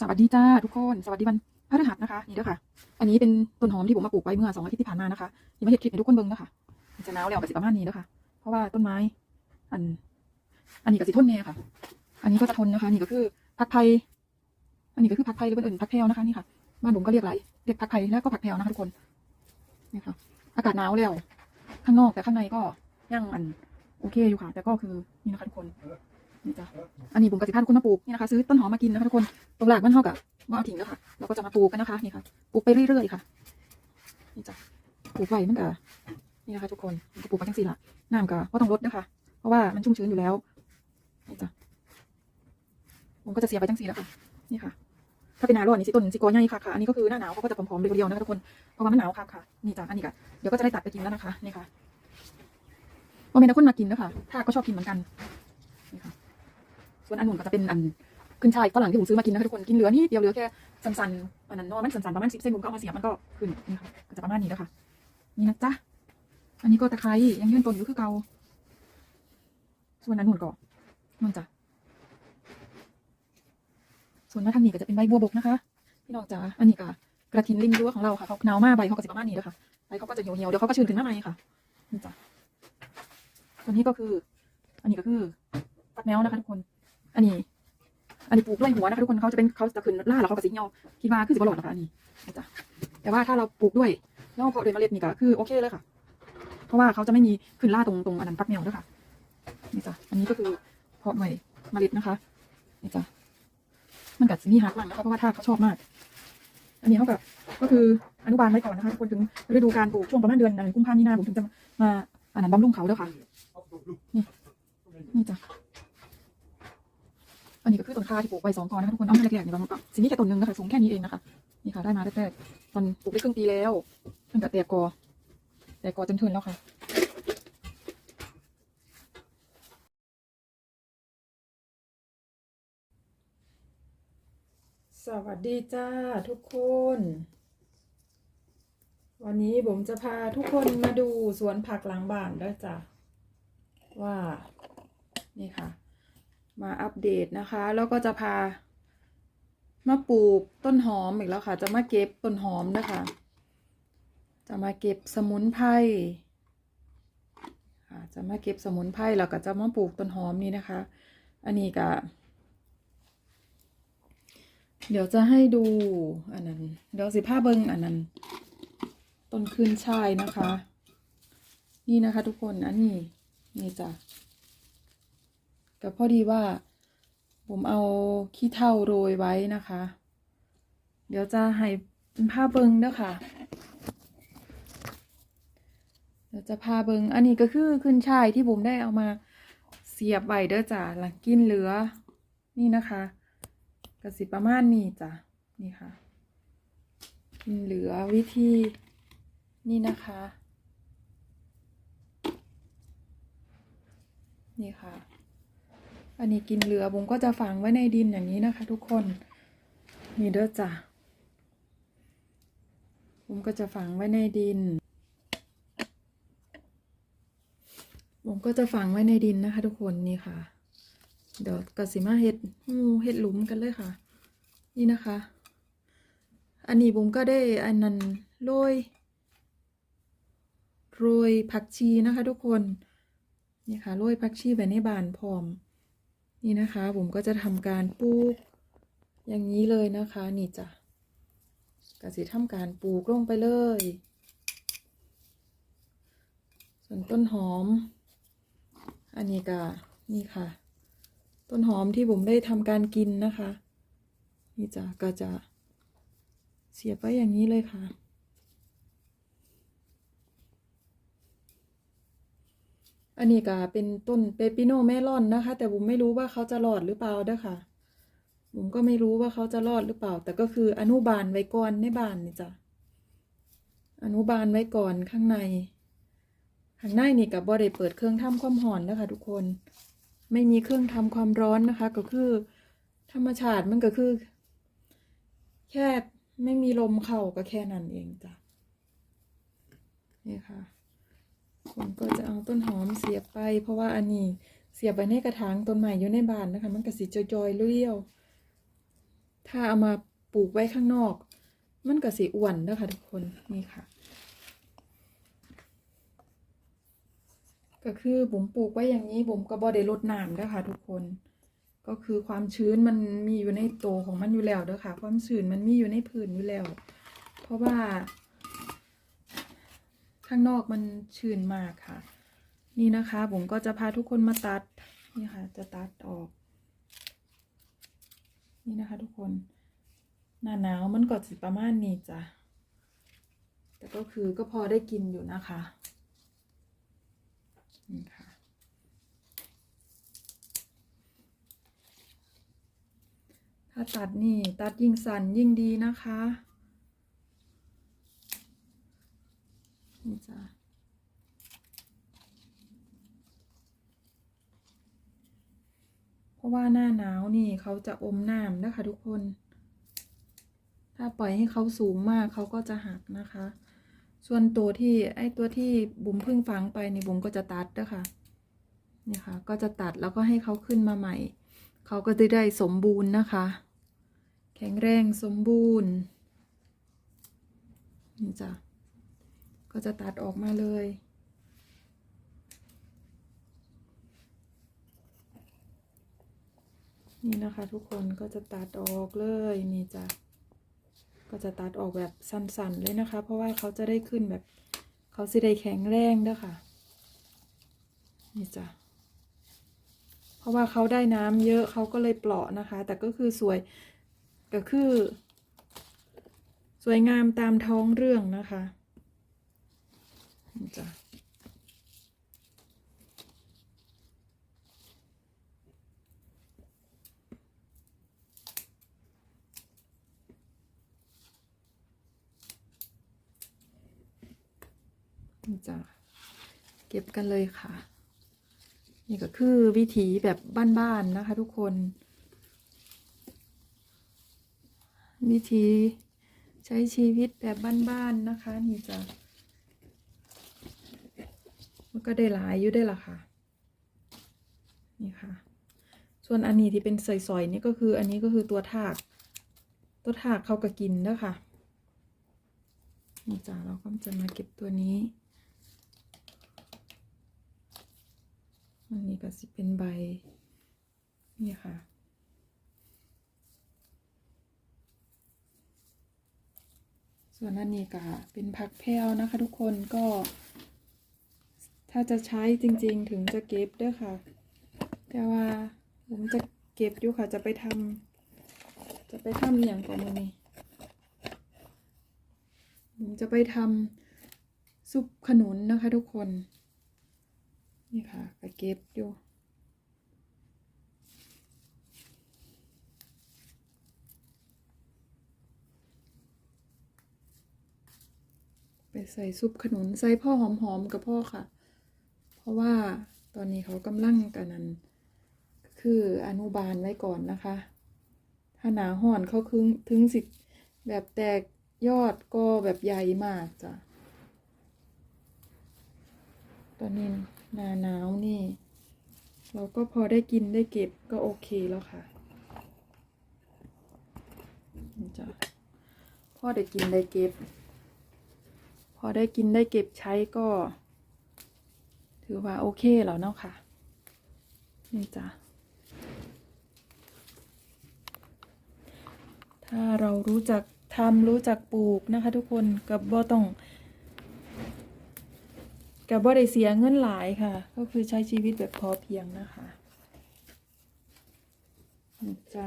สวัสดีจ้าทุกคน สวัสดีวันพฤหัสนะคะ นี่เด้อค่ะ อันนี้เป็นต้นหอมที่ผมมาปลูกไว้เมื่อสองอาทิตย์ที่ผ่านมานะคะนี่มาเห็ดคลิปให้ทุกคนเบิ่งนะคะมันจะหนาวแล้วกับสิประมาณนี้เด้อค่ะ เพราะว่าต้นไม้ อัน อันนี้ก็สิทนแน่ค่ะ อันนี้ก็จะทนนะคะ นี่ก็คือผักไผ่อันนี้ก็คือผักไผ่หรือเป็นอื่นผักแพรวนะคะนี่ค่ะบ้านผมก็เรียกหลายเรียกผักไผ่แล้วก็ผักแพรวนะคะทุกคนนี่ค่ะอากาศหนาวแล้วข้างนอกแต่ข้างในก็ยังอัน โอเคอยู่ค่ะ แต่ก็คือนี่นะคะทุกคน นี่จ้ะอันนี้ผมกสิพันธ์คนมาปลูกนี่นะคะซื้อต้นหอมมากินนะคะทุกคนตรงหลักมันเท่ากับว่าเอาทิ้งแล้วค่ะเราก็จะมาปลูกกันนะคะนี่ค่ะปลูกไปเรื่อยๆค่ะนี่จ้ะปลูกไว้มันก็นี่นะคะทุกคนมันก็ปลูกไปจังสี่ละน้ำก็ก็ต้องลดนะคะ เพราะว่ามันชุ่มชื้นอยู่แล้วนี่จ้ะผมก็จะเสียไปจังสี่แล้วค่ะนี่ค่ะ ถ้าเป็นหนาร้อนนี่สิต้นสิกอใหญ่ค่ะค่ะอันนี้ก็คือหน้าหนาวเขาก็จะผอมๆเรียวๆนะคะทุกคนเพราะว่ามันหนาวค่ะค่ะนี่จ้ะอันนี้ก็เดี๋ยวก็จะได้ตัดไปกินแล้วนะคะนี่ค่ะว่าเมนคนมากินนะคะถ้าก็ชอบกินเหมือนกันนี่ค่ะ ส่วนอันนู้นก็จะเป็นอันขึ้นชายฝรั่งที่ผมซื้อมากินนะคะทุกคนกินเหลือนี่เดียวเหลือแค่สันๆอันนั้นนอะมันสันๆประมาณสิบเซนผมก็เอามาเสียบมันก็ขึ้นนี่ค่ะก็จะประมาณนี้แล้วค่ะ นี่นะจ๊ะอันนี้ก็ตะไคร้ยังยื่นต้นอยู่คือเก่าส่วนอันนู้นก็นู่นจ้ะส่วนมาทางนี้ก็จะเป็นใบบัวบกนะคะพี่น้องจ๋าอันนี้ก็กระถินลิงรั้วของเราค่ะเขาหนาวมากใบเขาก็จะประมาณนี้แล้วค่ะใบเขาก็จะเหี่ยวๆเดี๋ยวเขาก็ชื้นขึ้นมาใหม่ค่ะนี่จ้ะส่วนนี้ก็คือ อันนี้ก็คือฟักแมวนะคะทุกคน อันนี้ อันนี้ปลูกด้วยหัวนะคะทุกคนเขาจะเป็นเขาจะขึ้นล่าแล้วเขาก็สิเหี่ยวคิดว่าคือสิบหลอดนะคะอันนี้นะจ๊ะแต่ว่าถ้าเราปลูกด้วยแล้วเพาะด้วยเมล็ดนี่ก็คือโอเคเลยค่ะ เพราะว่าเขาจะไม่มีขึ้นล่าตรงตรงอันนั้นฟักแมวด้วยค่ะนี่จ้ะอันนี้ก็คือเพาะด้วยเมล็ดนะคะนี่จ้ะมันกัดสิมีหักหลังนะคะเพราะว่าถ้าเขาชอบมาก อันนี้เขากับก็คืออนุบาลไว้ก่อนนะคะทุกคนถึงฤดูการปลูกช่วงประมาณเดือนกุมภาพันธ์มีนาผมถึงจะมาอันนั้นบำรุงเขาด้อค่ะนี่นี่จ้ะ อันนี้ก็คือต้นคาที่ปลูกไว้สองกอนะคะทุกคนเอามาแรกๆนี่บางก็สิ่งนี้แค่ต้นหนึงนะคะสูงแค่นี้เองนะคะนี่ค่ะได้มาแรกๆตอนปลูกได้ครึ่งปีแล้วมันก็แตกกอแตกกอจนทุนแล้วค่ะสวัสดีจ้าทุกคน วันนี้ผมจะพาทุกคนมาดูสวนผักหลังบ้านด้วยจ้ะว่า นี่ค่ะ มาอัปเดตนะคะ แล้วก็จะพา มาปลูกต้นหอมอีกแล้วค่ะ จะมาเก็บต้นหอมนะคะ จะมาเก็บสมุนไพรค่ะจะมาเก็บสมุนไพรแล้วก็จะมาปลูกต้นหอมนี่นะคะ อันนี้ก็เดี๋ยวจะให้ดูอันนั้น เดี๋ยวสิผ้าเบิงอันนั้น ต้นขึ้นชายนะคะ นี่นะคะทุกคนอันนี้นี่จ้ะ แต่พอดีว่า ผมเอาขี้เถ้าโรยไว้นะคะ เดี๋ยวจะให้เป็นผ้าเบิงเด้อค่ะเดี๋ยวจะพาเบิงอันนี้ก็คือขึ้นช่ายที่ผมได้เอามาเสียบไว้เด้อจ้ะหลังกินเหลือ นี่นะคะกระสิประมาณนี้จ้ะนี่ค่ะ กินเหลือวิธีนี่นะคะ นี่ค่ะ อันนี้กินเหลือผมก็จะฝังไว้ในดินอย่างนี้นะคะ ทุกคนนี่เด้อจ้ะผมก็จะฝังไว้ในดินผมก็จะฝังไว้ในดินนะคะ ทุกคนนี่ค่ะ เดี๋ยวกสิมาเห็ดหูเห็ดหลุมกันเลยค่ะ นี่นะคะ อันนี้ผมก็ได้อันนั้นโรยโรยผักชีนะคะ ทุกคนนี่ค่ะโรยผักชีไว้ในบานพร้อม นี่นะคะ ผมก็จะทำการปลูก อย่างนี้เลยนะคะ นี่จ้ะกสิทำการปลูกลงไปเลย ส่วนต้นหอม อันนี้ก็นี่ค่ะ ต้นหอมที่ผมได้ทำการกินนะคะ นี่จ้ะก็จะเสียบไว้อย่างนี้เลยค่ะ อันนี้ก็เป็นต้นเปปิโนเมลอนนะคะ แต่ผมไม่รู้ว่าเขาจะรอดหรือเปล่าเด้อค่ะผมก็ไม่รู้ว่าเขาจะรอดหรือเปล่า แต่ก็คืออนุบาลไว้ก่อนในบ้านนี่จ้ะอนุบาลไว้ก่อนข้างใน ข้างในนี่กับบ่ได้เปิดเครื่องทำความร้อนนะคะทุกคน ไม่มีเครื่องทำความร้อนนะคะ ก็คือ ธรรมชาติมันก็คือ แค่ไม่มีลมเข้าก็แค่นั้นเองจ้ะนี่ค่ะ ผมก็จะเอาต้นหอมเสียบไป เพราะว่าอันนี้เสียบไปในกระถางต้นใหม่อยู่ในบ้านนะคะ มันก็สิจอยๆเรียวถ้าเอามาปลูกไว้ข้างนอก มันก็สิอ้วนเด้อค่ะทุกคนนี่ค่ะ ก็คือบุ๋มปลูกไว้อย่างนี้บุ๋มก็บ่ได้รดน้ำเด้อค่ะทุกคน ก็คือความชื้นมันมีอยู่ในโตวของมันอยู่แล้วเด้อค่ะความชื้นมันมีอยู่ในพื้นอยู่แล้ว เพราะว่า ข้างนอกมันชื้นมากค่ะ นี่นะคะบุ๋มก็จะพาทุกคนมาตัด นี่ค่ะ จะตัดออก นี่นะคะ ทุกคน หน้าหนาวมันก็สิประมาณนี้จ้ะ แต่ก็คือก็พอได้กินอยู่นะคะ นี่ค่ะถ้าตัดนี่ตัดยิ่งสั้นยิ่งดีนะคะ นี่จ้ะเพราะว่าหน้าหนาวนี่เขาจะอมน้ำนะคะทุกคน ถ้าปล่อยให้เขาสูงมากเขาก็จะหักนะคะ ส่วนตัวที่ไอ้ตัวที่บุ๋มเพิ่งฝังไปนี่บุ๋มก็จะตัดนะคะนี่ค่ะ ก็จะตัดแล้วก็ให้เขาขึ้นมาใหม่ เขาก็จะได้สมบูรณ์นะคะ แข็งแรงสมบูรณ์นี่จ้ะ ก็จะตัดออกมาเลย นี่นะคะทุกคนก็จะตัดออกเลยนี่จ้ะก็จะตัดออกแบบสั้นๆเลยนะคะ เพราะว่าเขาจะได้ขึ้นแบบเขาสิได้แข็งแรงด้อค่ะนี่จ้ะเพราะว่าเขาได้น้ำเยอะเขาก็เลยเปราะนะคะ แต่ก็คือสวยก็คือ สวยงามตามท้องเรื่องนะคะ จ้ะนี่จ้ะเก็บกันเลยค่ะ นี่ก็คือวิถีแบบบ้านๆนะคะทุกคน วิธีใช้ชีวิตแบบบ้านๆนะคะ นี่จะ มันก็ได้หลายอยู่ได้ละค่ะ นี่ค่ะ ส่วนอันนี้ที่เป็นสอยๆนี่ก็คืออันนี้ก็คือตัวถาก ตัวถากเขาก็กินเด้อค่ะนี่จ้ะเราก็จะมาเก็บตัวนี้ อันนี้ก็สิเป็นใบ นี่ค่ะส่วนอันนี้ก็เป็นผักแพรวนะคะทุกคนก็ ถ้าจะใช้จริงๆถึงจะเก็บด้วยค่ะ แต่ว่าผมจะเก็บอยู่ค่ะ จะไปทำจะไปทำอย่างก่อนมือนี้ผมจะไปทำซุปขนุนนะคะทุกคน นี่ค่ะก็เก็บอยู่ไปใส่ซุปขนุนใส่พ่อหอมๆกับพ่อค่ะ เพราะว่าตอนนี้เขากำลังกันนั้น คืออนุบาลไว้ก่อนนะคะ ถ้าหนาห่อนเขาคึงถึงสิแบบแตกยอดก็แบบใหญ่มากจ้ะ ตอนนี้หนาหนาวนี่ เราก็พอได้กินได้เก็บก็โอเคแล้วค่ะจ้ะพอได้กินได้เก็บ พอได้กินได้เก็บใช้ก็ ถือว่าโอเคแล้วเนาะค่ะ นี่จ้ะ ถ้าเรารู้จักทำรู้จักปลูกนะคะ ทุกคนกับบ่ต้องกับบ่ได้เสียเงินหลายค่ะ ก็คือใช้ชีวิตแบบพอเพียงนะคะนี่จ้า